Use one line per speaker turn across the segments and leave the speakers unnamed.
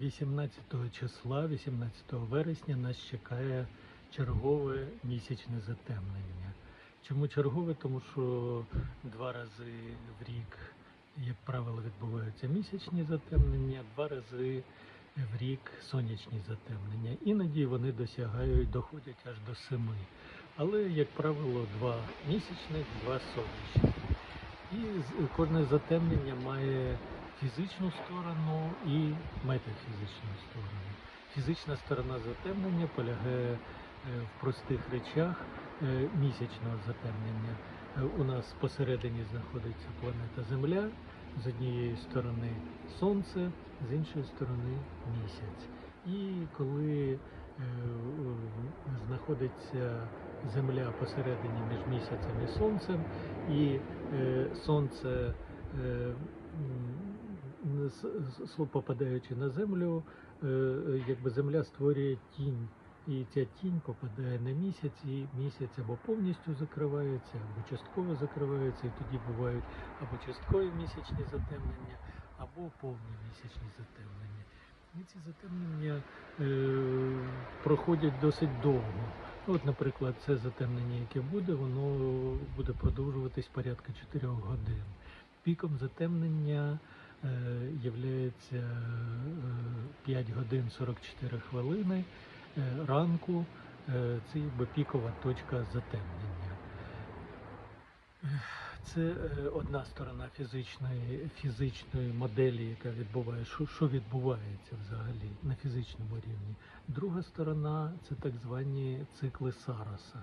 18 числа, 18 вересня нас чекає чергове місячне затемнення. Чому чергове? Тому що два рази в рік, як правило, відбуваються місячні затемнення, два рази в рік сонячні затемнення. Іноді вони досягають, доходять аж до семи. Але, як правило, два місячних, два сонячних. І кожне затемнення має фізичну сторону і метафізичну сторону. Фізична сторона затемнення полягає е, в простих речах е, місячного затемнення. Е, У нас посередині знаходиться планета Земля, з однієї сторони Сонце, з іншої сторони місяць. І коли знаходиться Земля посередині між місяцем і сонцем, і сонце, попадаючи на землю, е, е, якби земля створює тінь. І ця тінь попадає на місяць, і місяць або повністю закривається, або частково закривається, і тоді бувають або часткові місячні затемнення, або повні місячні затемнення. І ці затемнення е, проходять досить довго. От, наприклад, це затемнення, яке буде, воно буде продовжуватись порядка 4 годин. Піком затемнення являється е, 5 годин 44 хвилини е, ранку. Е, це якби пікова точка затемнення. Це е, одна сторона фізичної, фізичної моделі, яка відбуває, що, що відбувається взагалі на фізичному рівні. Друга сторона це так звані цикли Сараса.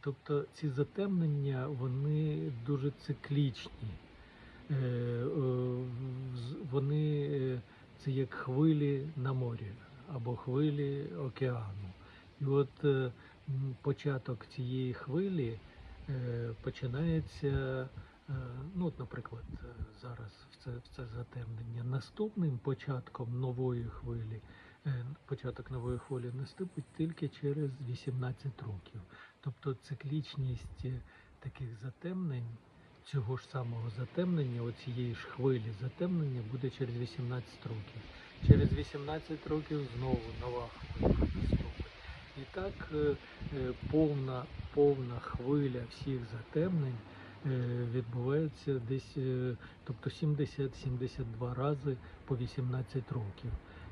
Тобто ці затемнення вони дуже циклічні. Е, е, з- Вони е, це як хвилі на морі або хвилі океану. І от е, початок цієї хвилі е, починається, е, ну, от, наприклад, е, зараз в це, в це затемнення. Наступним початком нової хвилі, е, початок нової хвилі наступить тільки через 18 років. Тобто циклічність е, таких затемнень, цього ж самого затемнення, оцієї ж хвилі затемнення буде через 18 років. Через 18 років знову нова хвиля наступить. І так е, е, повна, повна хвиля всіх затемнень е, відбувається десь, тобто 70-72 рази по 18 років.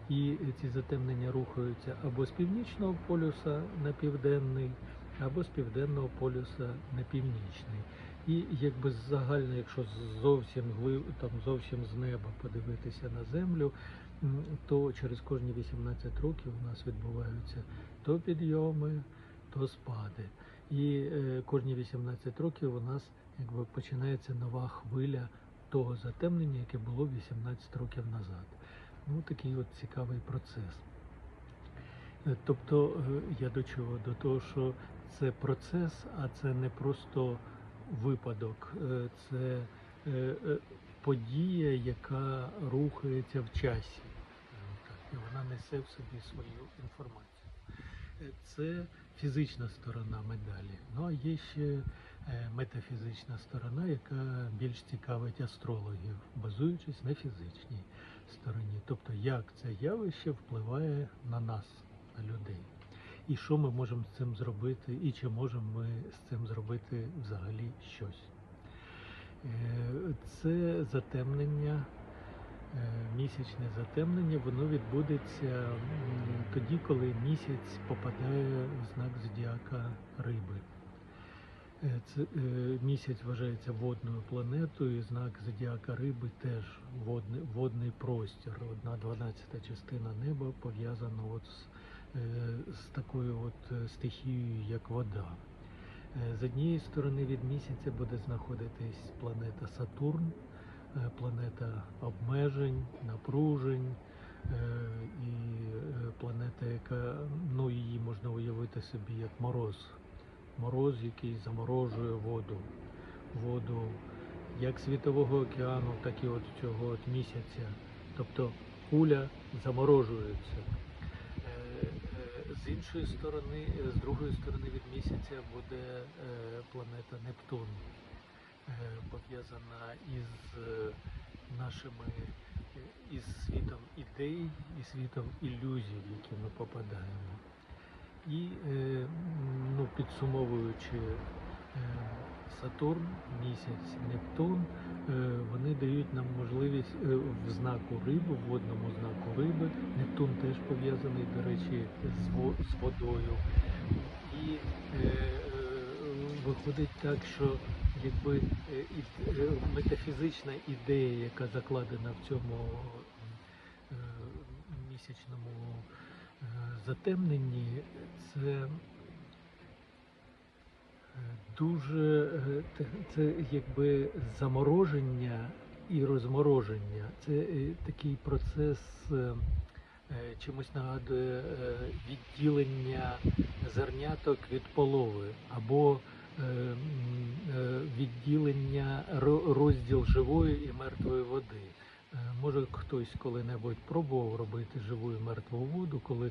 І ці затемнення рухаються або з північного полюса на південний, або з південного полюса на північний. І якби загально, якщо зовсім глиб, там зовсім з неба подивитися на землю, то через кожні 18 років у нас відбуваються то підйоми, то спади. І е, кожні 18 років у нас якби починається нова хвиля того затемнення, яке було 18 років назад. Ну такий от цікавий процес. Е, Тобто е, я до чого? До того, що це процес, а це не просто випадок, е, це е, е, подія, яка рухається в часі. І вона несе в собі свою інформацію. Це фізична сторона медалі. Ну а є ще метафізична сторона, яка більш цікавить астрологів, базуючись на фізичній стороні. Тобто, як це явище впливає на нас, на людей. І що ми можемо з цим зробити, і чи можемо ми з цим зробити взагалі щось. Е, Це затемнення, е, місячне затемнення, воно відбудеться тоді, коли місяць попадає в знак зодіака риби. Е, Це, місяць вважається водною планетою, і знак зодіака риби теж водний, водний простір. Одна дванадцята частина неба пов'язана з, з такою от е, стихією, як вода. Е, З однієї сторони від місяця буде знаходитись планета Сатурн, е, планета обмежень, напружень, е, і е, планета, яка ну її можна уявити собі як мороз. Мороз, який заморожує воду, воду як Світового океану, так і от цього от місяця. Тобто куля заморожується. Іншої сторони, е, з другої сторони від місяця буде е, планета Нептун, е, пов'язана із нашими, із світом ідей, і світом ілюзій, в які ми попадаємо. І ну, підсумовуючи Сатурн, місяць, Нептун, е, вони дають нам можливість е, в знаку риби, в водному знаку риби. Нептун теж пов'язаний, до речі, з, водою. І е, виходить так, що якби метафізична ідея, яка закладена в цьому місячному затемненні, це дуже е, це якби замороження і розмороження. Це е, такий процес. е, Чимось нагадує відділення зерняток від полови або відділення розділ живої і мертвої води. Може хтось коли-небудь пробував робити живу і мертву воду, коли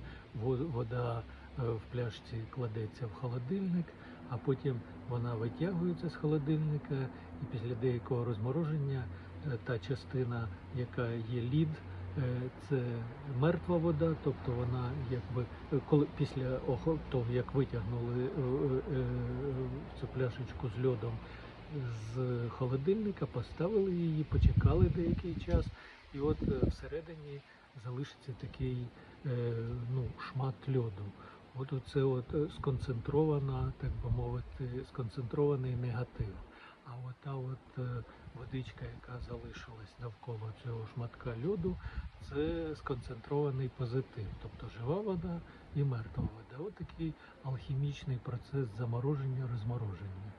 вода в пляшці кладеться в холодильник, а потім вона витягується з холодильника, і після деякого розмороження е, та частина, яка є лід, е, це мертва вода, тобто вона якби е, коли після того, як витягнули цю пляшечку з льодом з холодильника, поставили її, почекали деякий час, і от всередині залишиться такий ну, шмат льоду. От оце от е, сконцентрована, так би мовити, сконцентрований негатив. А от та от е, водичка, яка залишилась навколо цього шматка льоду, це сконцентрований позитив, тобто жива вода і мертва вода. От такий алхімічний процес замороження, розмороження.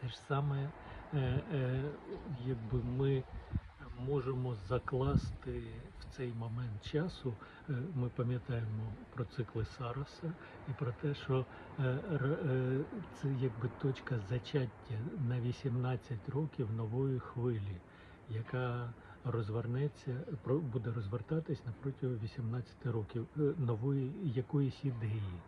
Те ж саме, е, якби ми можемо закласти в цей момент часу, е, ми пам'ятаємо про цикли Сароса і про те, що е, е, це якби точка зачаття на 18 років нової хвилі, яка розвернеться, буде розвертатись на протягом 18 років нової якоїсь ідеї.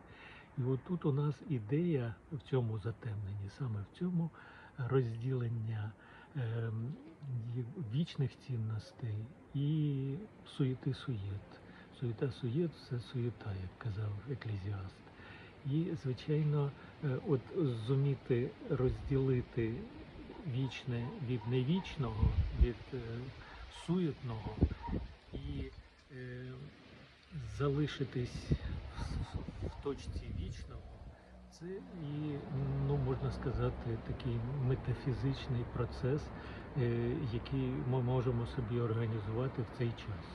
І от тут у нас ідея в цьому затемненні, саме в цьому розділення ем, вічних цінностей і суєти суєт. Суєта суєт це суєта, як казав еклезіаст. І, звичайно, е, от зуміти розділити вічне від невічного, від е, суетного і е, залишитись в, в точці вічного, це і, ну, можна сказати, такий метафізичний процес, е, який ми можемо собі організувати в цей час.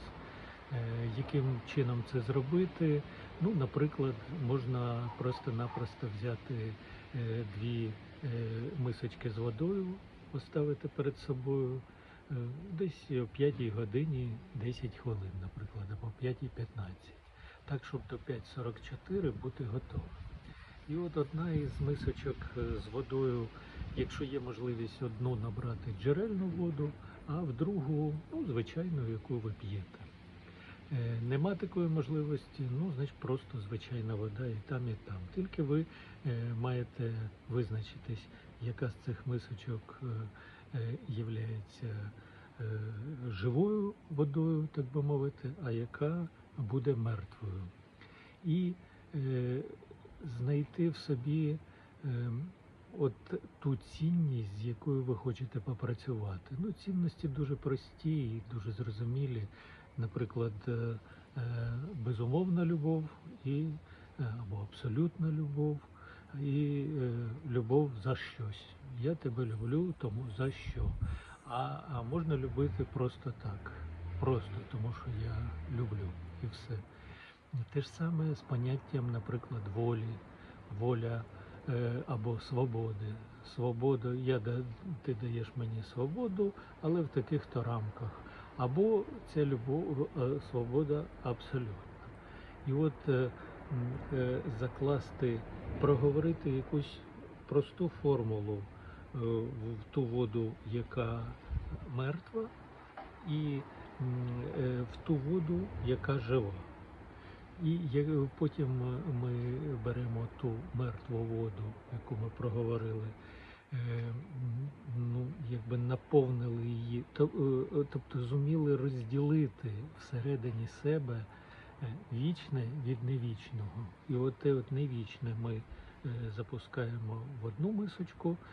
Е, Яким чином це зробити? Ну, наприклад, можна просто-напросто взяти е, дві мисочки з водою, поставити перед собою десь о 5 годині 10 хвилин, наприклад, або 5.15. Так, щоб до 5.44 бути готовим. І от одна із мисочок з водою, якщо є можливість одну набрати джерельну воду, а в другу, ну, звичайну, яку ви п'єте. Е, Нема такої можливості, ну, значить, просто звичайна вода і там, і там. Тільки ви е, маєте визначитись, яка з цих мисочок е, е, е, живою водою, так би мовити, а яка буде мертвою. І е, знайти в собі е, от ту цінність, з якою ви хочете попрацювати. Ну, цінності дуже прості і дуже зрозумілі. Наприклад, е, е, безумовна любов і е, або абсолютна любов, і любов за щось. Я тебе люблю, тому за що. А, а можна любити просто так, просто тому що я люблю і все. Те ж саме з поняттям, наприклад, волі, воля або свободи. Свобода, я ти даєш мені свободу, але в таких-то рамках. Або ця любов, е, свобода абсолютна. І от е, е, закласти, проговорити якусь просту формулу е, в ту воду, яка мертва, і е, в ту воду, яка жива. І я- потім е, ми беремо ту мертву воду, яку ми проговорили, е, ну, якби наповнили її, то- е, е, тобто зуміли розділити всередині себе е, вічне від невічного. І от те от невічне ми е, запускаємо в одну мисочку, е,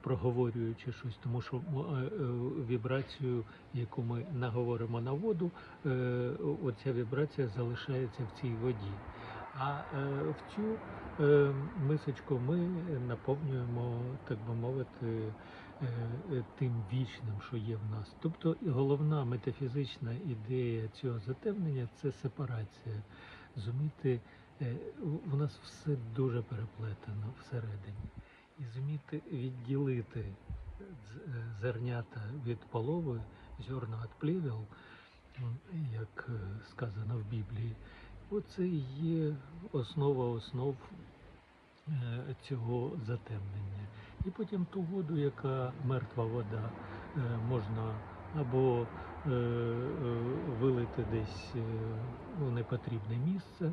проговорюючи щось, тому що е, е, вібрацію, яку ми наговоримо на воду, е, оця вібрація залишається в цій воді. А е, в цю е, мисочку ми наповнюємо, так би мовити, е, е, тим вічним, що є в нас. Тобто головна метафізична ідея цього затемнення це сепарація. Зуміти, е, у нас все дуже переплетено всередині. І зуміти відділити е, зернята від полови, зерна від плівел, як е, сказано в Біблії. Оце і є основа основ е, цього затемнення. І потім ту воду, яка мертва вода, е, можна або е, е, вилити десь е, у непотрібне місце, е,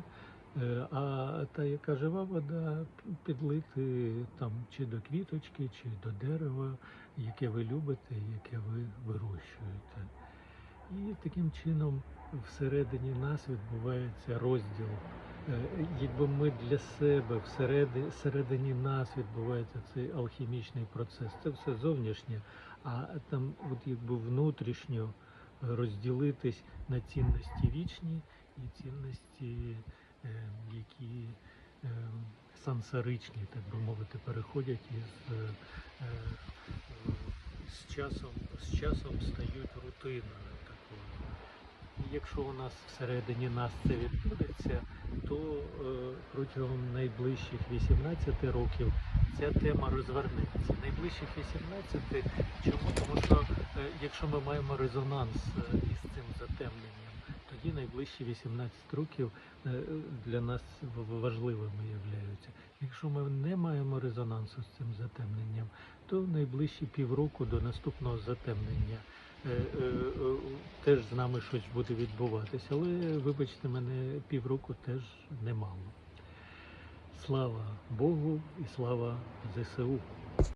а та, яка жива вода, підлити там чи до квіточки, чи до дерева, яке ви любите, яке ви вирощуєте. І таким чином всередині нас відбувається розділ. Е, Якби ми для себе всередині, всередині нас відбувається цей алхімічний процес, це все зовнішнє, а там, от якби внутрішньо розділитись на цінності вічні і цінності, е, які е, сансаричні, так би мовити, переходять із е, е, з часом, з часом стають рутиною такою. Якщо у нас всередині нас це відбудеться, то е, протягом найближчих 18 років ця тема розвернеться. Найближчих 18, чому? Тому що е, якщо ми маємо резонанс е, із цим затемненням, тоді найближчі 18 років е, для нас важливими являються. Якщо ми не маємо резонансу з цим затемненням, то найближчі півроку до наступного затемнення е, е, теж з нами щось буде відбуватися. Але вибачте мене, півроку теж немало. Слава Богу і слава ЗСУ.